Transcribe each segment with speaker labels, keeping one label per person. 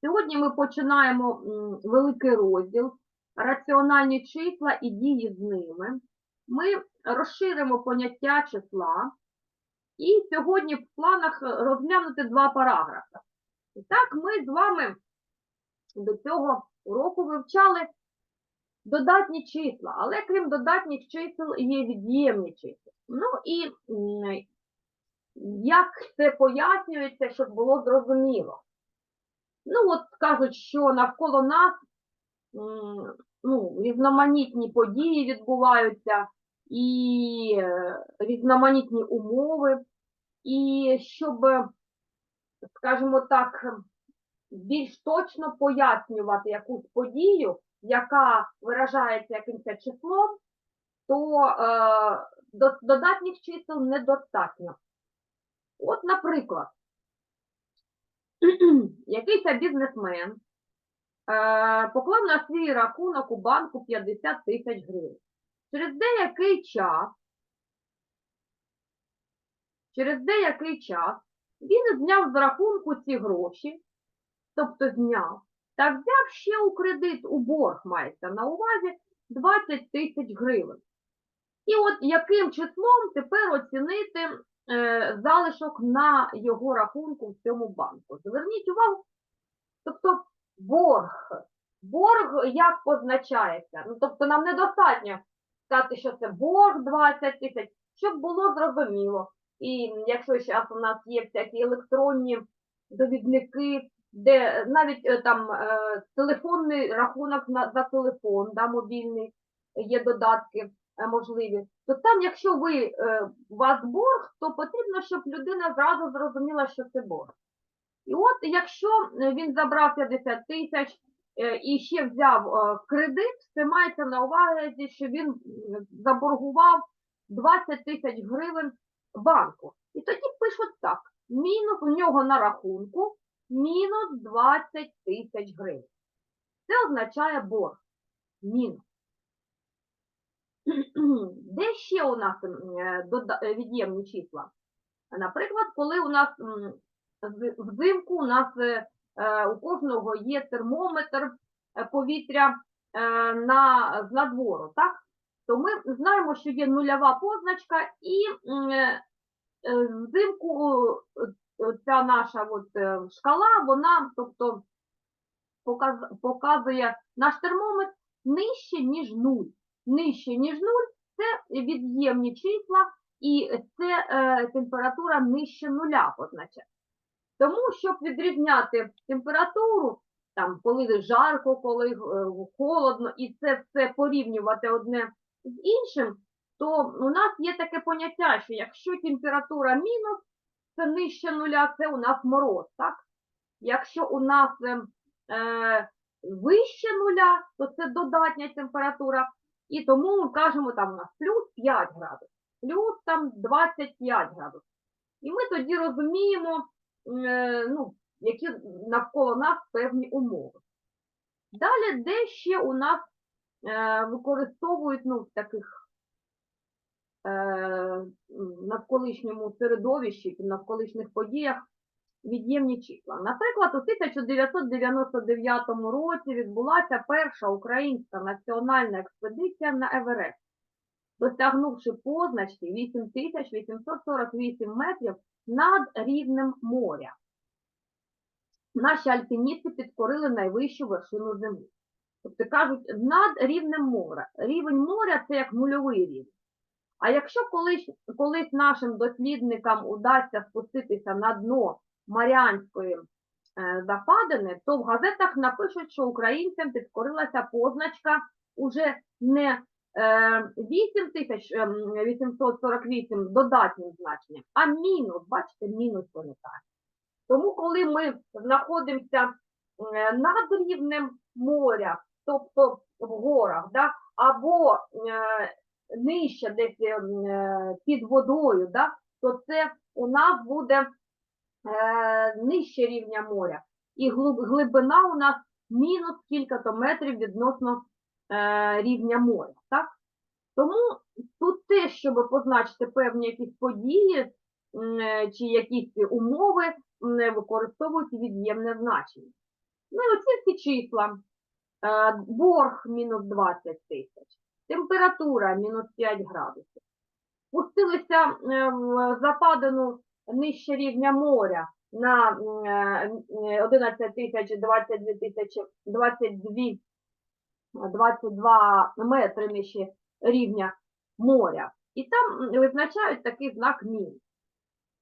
Speaker 1: Сьогодні ми починаємо великий розділ раціональні числа і дії з ними. Ми розширимо поняття числа. І сьогодні в планах розглянути два параграфи. І так, ми з вами до цього уроку вивчали додатні числа, але крім додатніх чисел є від'ємні числа. Ну і як це пояснюється, щоб було зрозуміло. Ну, от кажуть, що навколо нас ну, різноманітні події відбуваються і е, різноманітні умови, і щоб, скажімо так, більш точно пояснювати якусь подію, яка виражається якимось числом, то е, додатніх чисел недостатньо. От, наприклад, якийсь бізнесмен е, поклав на свій рахунок у банку 50 тисяч гривень. Через деякий час, через деякий час він зняв з рахунку ці гроші, тобто зняв, та взяв ще у кредит, у борг мається на увазі 20 тисяч гривень. І от яким числом тепер оцінити залишок на його рахунку в цьому банку. Зверніть увагу, тобто борг. Борг як позначається? Ну, тобто нам недостатньо сказати, що це борг 20 тисяч, щоб було зрозуміло. І якщо зараз у нас є всякі електронні довідники, де навіть е, там е, телефонний рахунок за телефон, да, мобільний, є додатки е, можливі, то там, якщо ви, е, у вас борг, то потрібно, щоб людина зразу зрозуміла, що це борг. І от якщо е, він забрав 50 тисяч і ще взяв кредит, це мається на увазі, що він заборгував 20 тисяч гривень банку. І тоді пишуть так: мінус у нього на рахунку мінус 20 тисяч гривень. Це означає борг. Мінус. Де ще у нас е, е, від'ємні числа? Наприклад, коли у нас взимку у нас е, у кожного є термометр повітря на, з надвору, так? То ми знаємо, що є нульова позначка, і взимку ця наша от, шкала, вона тобто, показує наш термометр нижче, ніж нуль. Нижче, ніж нуль це від'ємні числа, і це е, температура нижче нуля позначає. Тому, щоб відрізняти температуру, там, коли жарко, коли е, холодно, і це все порівнювати одне з іншим, то у нас є таке поняття, що якщо температура мінус, це нижче нуля, це у нас мороз, так? Якщо у нас е, е, вище нуля, то це додатня температура, і тому ми кажемо, там у нас плюс 5 градусів, плюс там 25 градусів. І ми тоді розуміємо, е, ну, які навколо нас певні умови. Далі, де ще у нас е, використовують ну, в таких е, навколишньому середовищі, в навколишніх подіях від'ємні числа. Наприклад, у 1999 році відбулася перша українська національна експедиція на Еверест, досягнувши позначки 8848 метрів над рівнем моря. Наші альпіністи підкорили найвищу вершину землі. Тобто кажуть, над рівнем моря. Рівень моря це як нульовий рівень. А якщо колись, колись нашим дослідникам удасться спуститися на дно Маріанської е, западини, то в газетах напишуть, що українцям підкорилася позначка уже не е, 8848 додатнім значенням, а мінус, бачите, мінус виникає. Тому, коли ми знаходимося е, над рівнем моря, тобто в горах, да, або нижче десь е, під водою, да, то це у нас буде нижче рівня моря. І глибина у нас мінус кілька-то метрів відносно е, рівня моря. Так? Тому тут теж, щоб позначити певні якісь події е, чи якісь умови, м, використовують від'ємне значення. Ну і оці всі числа. Е, Борг мінус 20 тисяч, температура мінус 5 градусів. Пустилися е, в западину нижче рівня моря на м, е, 11 тисяч, 22 тисячі, 22, 22 метри нижче рівня моря. І там визначають такий знак мінус.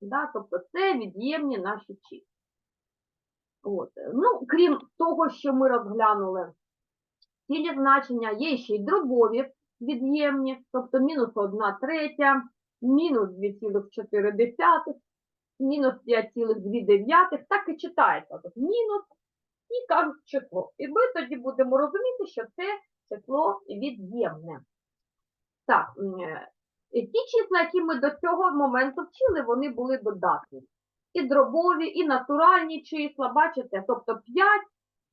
Speaker 1: Да? Тобто це від'ємні наші числа. От. Ну, крім того, що ми розглянули цілі значення, є ще й дробові від'ємні, тобто мінус 1 третя, мінус 2,4, мінус 5,2, так і читається. Тут мінус і кажуть число. І ми тоді будемо розуміти, що це число від'ємне. Так, е, і ті числа, які ми до цього моменту вчили, вони були додатні. І дробові, і натуральні числа, бачите, тобто 5,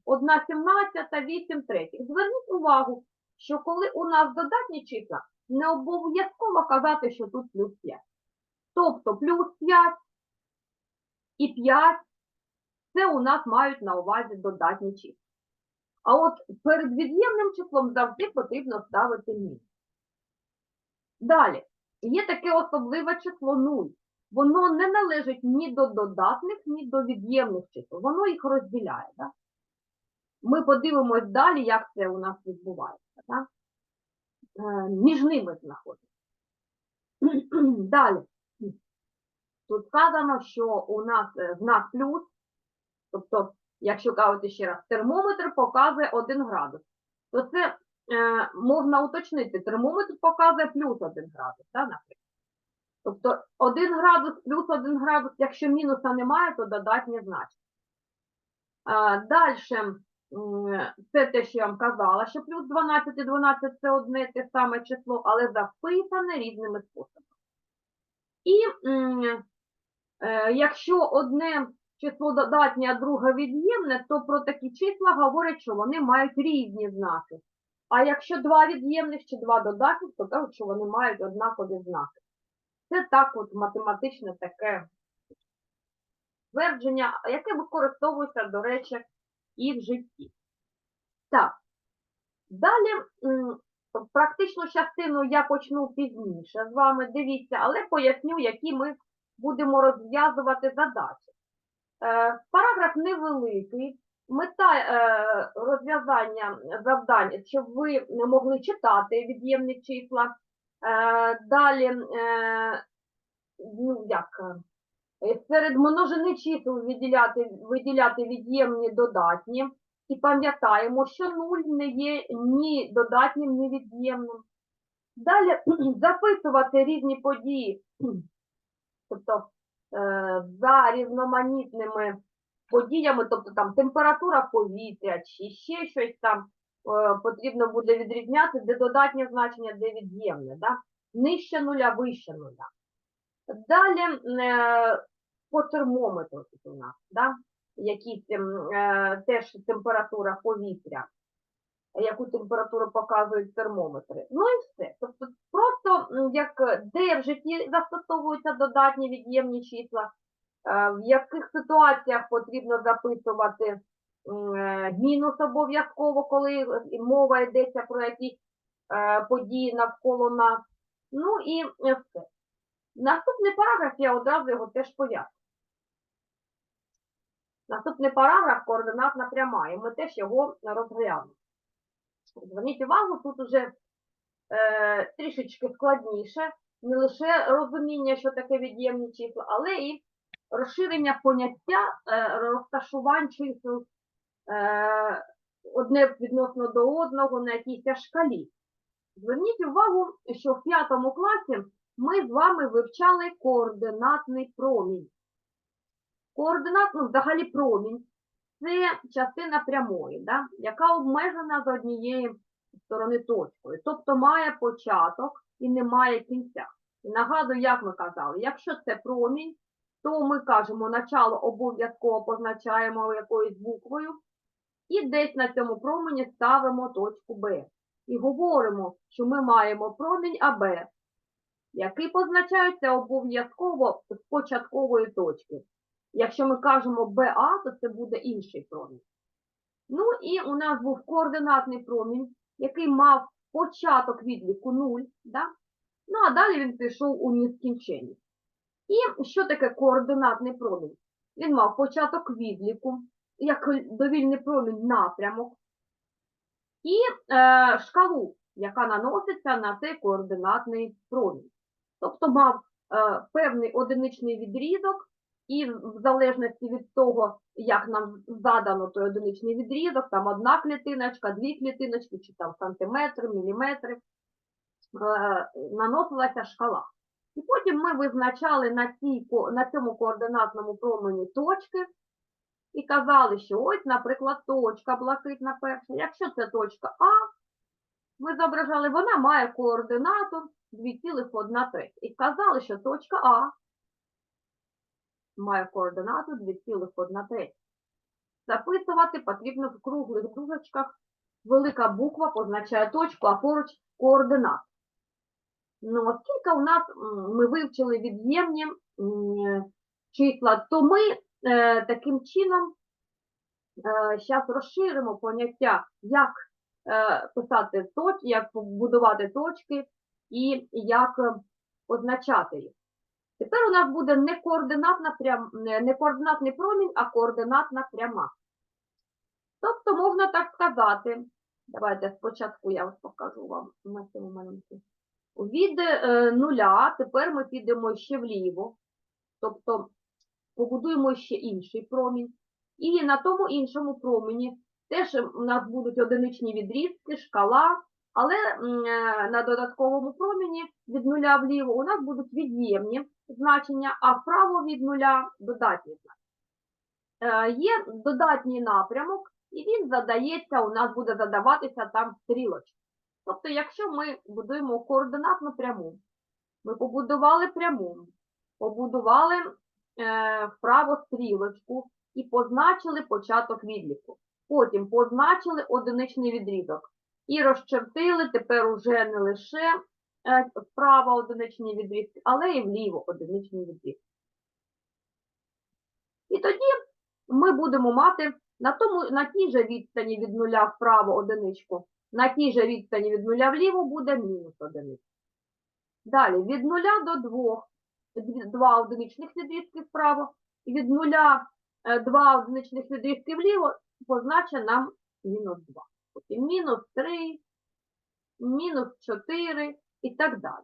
Speaker 1: 1 17, 8 третіх. Зверніть увагу, що коли у нас додатні числа, не обов'язково казати, що тут плюс 5. Тобто плюс 5 і 5 це у нас мають на увазі додатні числа. А от перед від'ємним числом завжди потрібно ставити мінус. Далі, є таке особливе число 0. Воно не належить ні до додатних, ні до від'ємних чисел. Воно їх розділяє. Да? Ми подивимось далі, як це у нас відбувається. Да? Е, між ними знаходиться. Далі. Тут сказано, що у нас е, знак плюс, тобто, якщо кажуть ще раз, термометр показує 1 градус, то це е, можна уточнити, термометр показує плюс 1 градус, да, наприклад. Тобто 1 градус плюс 1 градус, якщо мінуса немає, то додатнє значення. Далі, це те, що я вам казала, що плюс 12 і 12 це одне те саме число, але записане різними способами. І е, якщо одне число додатнє, а друге від'ємне, то про такі числа говорять, що вони мають різні знаки. А якщо два від'ємних чи два додатних, то кажуть, що вони мають однакові знаки. Це так от математичне таке твердження, яке використовується, до речі, і в житті. Так, далі практичну частину я почну пізніше з вами, дивіться, але поясню, які ми будемо розв'язувати задачі. Е, Параграф невеликий. Мета е, розв'язання завдань, щоб ви могли читати від'ємні числа. Е, далі, ну, як, серед множини чисел виділяти, виділяти від'ємні додатні. І пам'ятаємо, що 0 не є ні додатнім, ні від'ємним. Далі записувати різні події, тобто е, за різноманітними подіями, тобто там температура повітря чи ще щось там е, потрібно буде відрізняти, де додатнє значення, де від'ємне, да? нижче нуля, вище нуля. Далі е, по термометру тут у нас, да? якісь ем, е, теж температура повітря, яку температуру показують термометри. Ну і все. Тобто просто як де в житті застосовуються додатні від'ємні числа, е, в яких ситуаціях потрібно записувати мінус обов'язково, коли мова йдеться про якісь події навколо нас. Ну і все. Наступний параграф я одразу його теж поясню. Наступний параграф координатна пряма, і ми теж його розглянемо. Зверніть увагу, тут уже е, трішечки складніше, не лише розуміння, що таке від'ємні числа, але і розширення поняття е, розташувань чисел е, одне відносно до одного на якійсь шкалі. Зверніть увагу, що в п'ятому класі ми з вами вивчали координатний промінь. Координат, ну, взагалі промінь, це частина прямої, да, яка обмежена з однієї сторони точкою, тобто має початок і не має кінця. І нагадую, як ми казали, якщо це промінь, то ми кажемо, начало обов'язково позначаємо якоюсь буквою, і десь на цьому промені ставимо точку Б. І говоримо, що ми маємо промінь АБ, який позначається обов'язково з початкової точки. Якщо ми кажемо БА, то це буде інший промінь. Ну і у нас був координатний промінь, який мав початок відліку 0, да? ну а далі він пішов у нескінченність. І що таке координатний промінь? Він мав початок відліку, як довільний промінь напрямок, і е, шкалу, яка наноситься на цей координатний промінь. Тобто мав е, певний одиничний відрізок, і в залежності від того, як нам задано той одиничний відрізок, там одна клітиночка, дві клітиночки, чи там сантиметри, міліметри, е, наносилася шкала. І потім ми визначали на, цій, на цьому координатному промені точки і казали, що ось, наприклад, точка блакитна перша. Якщо це точка А, ми зображали, вона має координату 2,1. І сказали, що точка А має координату 2,1. Записувати потрібно в круглих дужечках. Велика буква позначає точку, а поруч координат. Ну, оскільки у нас ми вивчили від'ємні числа, то ми е, таким чином зараз розширимо поняття, як е, писати точки, як будувати точки і як е, позначати їх. Тепер у нас буде не, координатна прям, не координатний промінь, а координатна пряма. Тобто можна так сказати, давайте спочатку я покажу вам на цьому малюнку. Від е, нуля тепер ми підемо ще вліво, тобто побудуємо ще інший промінь. І на тому іншому промені теж у нас будуть одиничні відрізки, шкала, але е, на додатковому промені від нуля вліво у нас будуть від'ємні значення, а вправо від нуля додатні значення. Е, Є додатній напрямок, і він задається, у нас буде задаватися там стрілочка. Тобто, якщо ми будуємо координатну пряму, ми побудували пряму, побудували е, вправо стрілочку і позначили початок відліку. Потім позначили одиничний відрізок і розчертили тепер уже не лише е, вправо одиничні відрізки, але і вліво одиничні відрізки. І тоді ми будемо мати на, тому, на тій же відстані від нуля вправо одиничку, на тій же відстані від нуля вліво буде мінус одиниця. Далі від нуля до двох, дві- два одиничних відрізки вправо, і від нуля е, два одиничних відрізки вліво позначить нам мінус 2. Потім мінус 3, мінус 4 і так далі.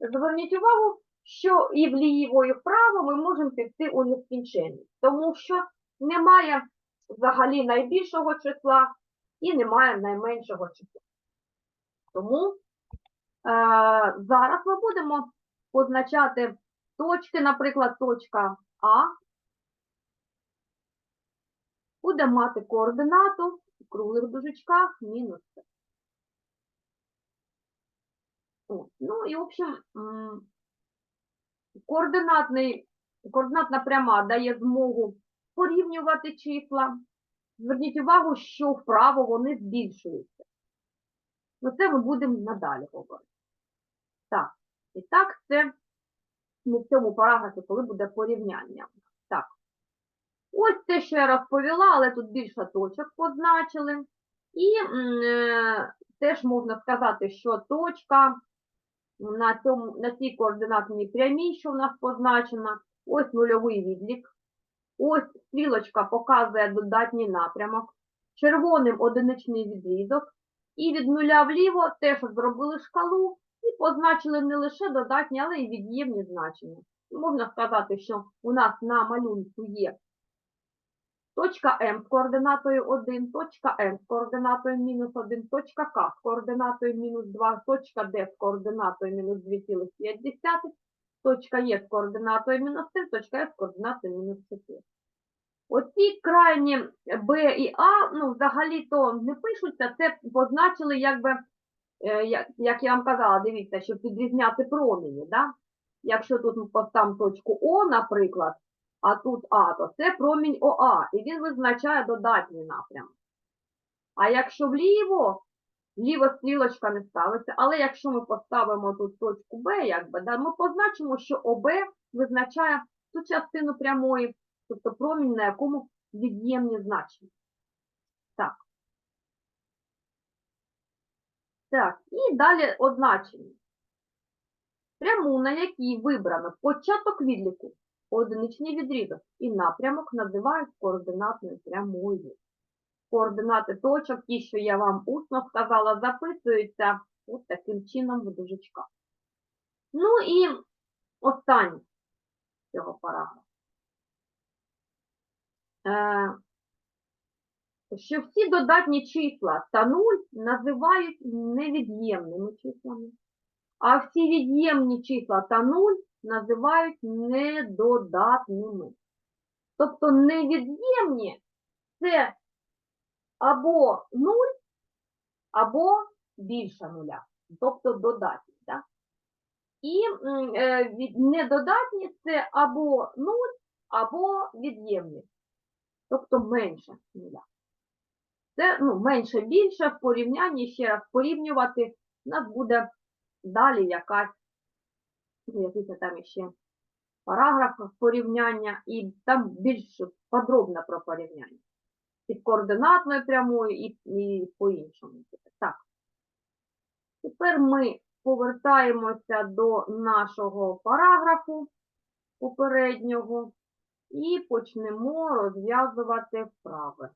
Speaker 1: Зверніть увагу, що і вліво, і вправо ми можемо піти у нескінченність, тому що немає взагалі найбільшого числа і немає найменшого числа. Тому е, зараз ми будемо позначати точки, наприклад, точка А буде мати координату в круглих дужечках мінус 3. От. Ну і, в общем, координатна пряма дає змогу порівнювати числа. Зверніть увагу, що вправо вони збільшуються. Ну, це ми будемо надалі говорити. Так, і так, це не в цьому параграфі, коли буде порівняння. Так. Ось те, що я розповіла, але тут більше точок позначили. І е, теж можна сказати, що точка на, цьому, на цій координатній прямій, що в нас позначена, ось нульовий відлік. Ось стрілочка показує додатній напрямок, червоним одиничний відрізок, і від нуля вліво теж зробили шкалу і позначили не лише додатні, але й від'ємні значення. Можна сказати, що у нас на малюнку є точка М з координатою 1, точка N з координатою мінус 1, точка К з координатою мінус 2, точка Д з координатою мінус 2,5, точка Е з координатою мінус 3, точка з координатою мінус 4. Оці крайні Б і А, ну, взагалі-то не пишуться, це позначили, якби, е, як, як я вам казала, дивіться, щоб відрізняти промені, да? Якщо тут поставимо точку О, наприклад, а тут А, то це промінь ОА, і він визначає додатній напрям. А якщо вліво, вліво стрілочка не ставиться, але якщо ми поставимо тут точку Б, якби, да, ми позначимо, що ОБ визначає ту частину прямої, тобто промінь, на якому від'ємні значення. Так. Так, і далі означення. Пряму, на якій вибрано початок відліку, одиничний відрізок і напрямок називають координатною прямою. Координати точок, ті, що я вам усно сказала, записуються от таким чином в дужечках. Ну і останнє цього параграфу. Е, що всі додатні числа та нуль називають невід'ємними числами, а всі від'ємні числа та нуль називають недодатними. Тобто невід'ємні це або нуль, або більше нуля, тобто додатні. Так? І е, недодатні це або нуль, або від'ємні, тобто менше нуля. Це ну, менше більше в порівнянні, ще раз порівнювати, у нас буде далі якась, якийсь там ще параграф порівняння, і там більш подробно про порівняння. І координатною прямою, і, і по-іншому. Так. Тепер ми повертаємося до нашого параграфу попереднього і почнемо розв'язувати вправи.